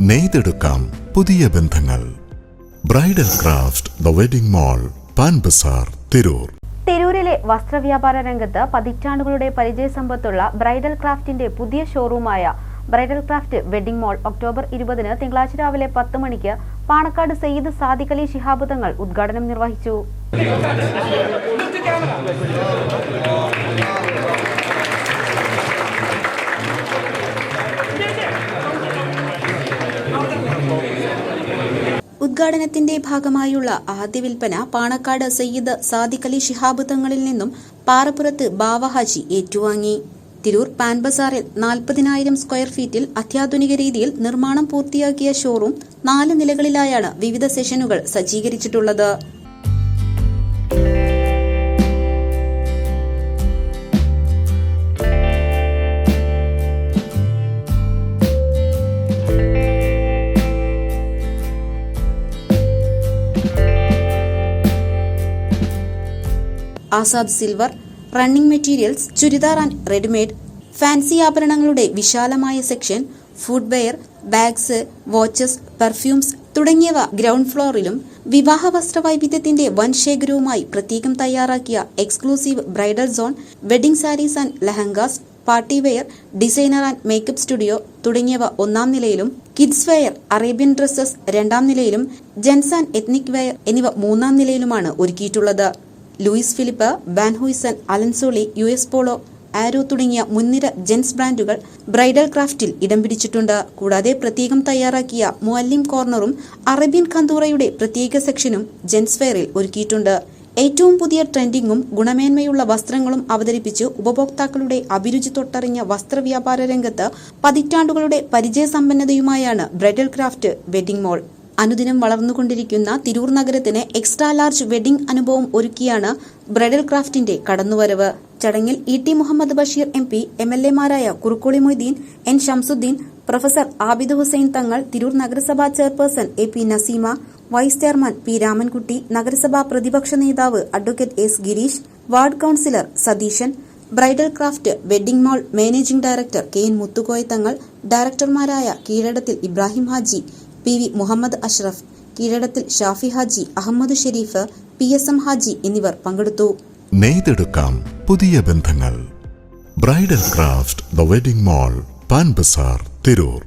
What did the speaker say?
നെയ്തെടുക്കാം പുതിയ ബന്ധങ്ങൾ. Bridal craft the wedding mall Pan Bazaar Tirur. തിരൂരിലെ വസ്ത്രവ്യാപാര രംഗത്ത് പതിറ്റാണ്ടുകളുടെ പരിചയസമ്പത്തുള്ള ബ്രൈഡൽ ക്രാഫ്റ്റിന്റെ പുതിയ ഷോറൂമായ bridal craft wedding mall October ഇരുപതിന് തിങ്കളാഴ്ച രാവിലെ പത്ത് മണിക്ക് പാണക്കാട് സെയ്ദ് സാദിഖ് അലി ഉദ്ഘാടനം നിർവഹിച്ചു. ഉദ്ഘാടനത്തിന്റെ ഭാഗമായുള്ള ആദ്യ വിൽപ്പന പാണക്കാട് സയ്യിദ് സാദിഖലി ശിഹാബ് തങ്ങളിൽ നിന്നും പാറപ്പുറത്ത് ബാവഹാജി ഏറ്റുവാങ്ങി. തിരൂർ പാൻബസാറിൽ നാൽപ്പതിനായിരം സ്ക്വയർ ഫീറ്റിൽ അത്യാധുനിക രീതിയിൽ നിർമ്മാണം പൂർത്തിയാക്കിയ ഷോറൂം നാല് നിലകളിലായാണ് വിവിധ സെഷനുകൾ സജ്ജീകരിച്ചിട്ടുള്ളത്. Azad silver running materials churidar and readymade fancy ആഭരണങ്ങളുടെ വിശാലമായ section footwear bags watches perfumes തുടങ്ങിയവ ഗ്രൗണ്ട് ഫ്ലോറിലും വിവാഹ വസ്ത്ര വൈവിധ്യത്തിന്റെ വൻ ശേഖരവുമായി പ്രത്യേകം തയ്യാറാക്കിയ exclusive bridal zone wedding sarees and lehengas party wear designer and makeup studio തുടങ്ങിയവ ഒന്നാം നിലയിലും കിഡ്സ് വെയർ അറേബ്യൻ ഡ്രസ്സസ് രണ്ടാം നിലയിലും ജെൻസ് ആൻഡ് എത്നിക് വെയർ എന്നിവ മൂന്നാം നിലയിലുമാണ് ഒരുക്കിയിട്ടുള്ളത്. Louis Philippe Van Heusen Allen Solly U S Polo Arrow തുടങ്ങിയ മുൻനിര ജെൻസ് ബ്രാൻഡുകൾ ബ്രൈഡൽ ക്രാഫ്റ്റിൽ ഇടം പിടിച്ചിട്ടുണ്ട്. കൂടാതെ പ്രത്യേകം തയ്യാറാക്കിയ മുഅല്ലിം കോർണറും അറേബ്യൻ കന്തൂറയുടെ പ്രത്യേക സെക്ഷനും ജെൻസ് ഫെയറിൽ ഒരുക്കിയിട്ടുണ്ട്. ഏറ്റവും പുതിയ ട്രെൻഡിങ്ങും ഗുണമേന്മയുള്ള വസ്ത്രങ്ങളും അവതരിപ്പിച്ച് ഉപഭോക്താക്കളുടെ അഭിരുചി തൊട്ടറിഞ്ഞ വസ്ത്രവ്യാപാര രംഗത്ത് പതിറ്റാണ്ടുകളുടെ പരിചയസമ്പന്നതയുമായാണ് ബ്രൈഡൽ ക്രാഫ്റ്റ് വെഡിംഗ് മോൾ. അനുദിനം വളർന്നുകൊണ്ടിരിക്കുന്ന തിരൂർ നഗരത്തിന് എക്സ്ട്രാ ലാർജ് വെഡിംഗ് അനുഭവം ഒരുക്കിയാണ് ബ്രൈഡൽ ക്രാഫ്റ്റിന്റെ കടന്നുവരവ്. ചടങ്ങിൽ E T Muhammad Basheer M P M എൽ എമാരായ കുറുക്കോളി മൊയ്തീൻ എൻ ഷംസുദ്ദീൻ പ്രൊഫസർ ആബിദ് ഹുസൈൻ തങ്ങൾ തിരൂർ നഗരസഭാ chairperson A P Naseema vice chairman P Ramankutty നഗരസഭാ പ്രതിപക്ഷ നേതാവ് advocate S Gireesh ward councillor Satheesan bridal craft wedding mall managing director K N Muthukoya Thangal ഡയറക്ടർമാരായ Keezhadathil Ibrahim Haji P V Muhammad Ashraf Keezhadathil Shafi Haji Ahammed Sharif P S M Haji എന്നിവർ പങ്കെടുത്തു. നെയ്തെടുക്കാം പുതിയ ബന്ധങ്ങൾ. Bridal craft the wedding mall Pan Bazaar Tirur.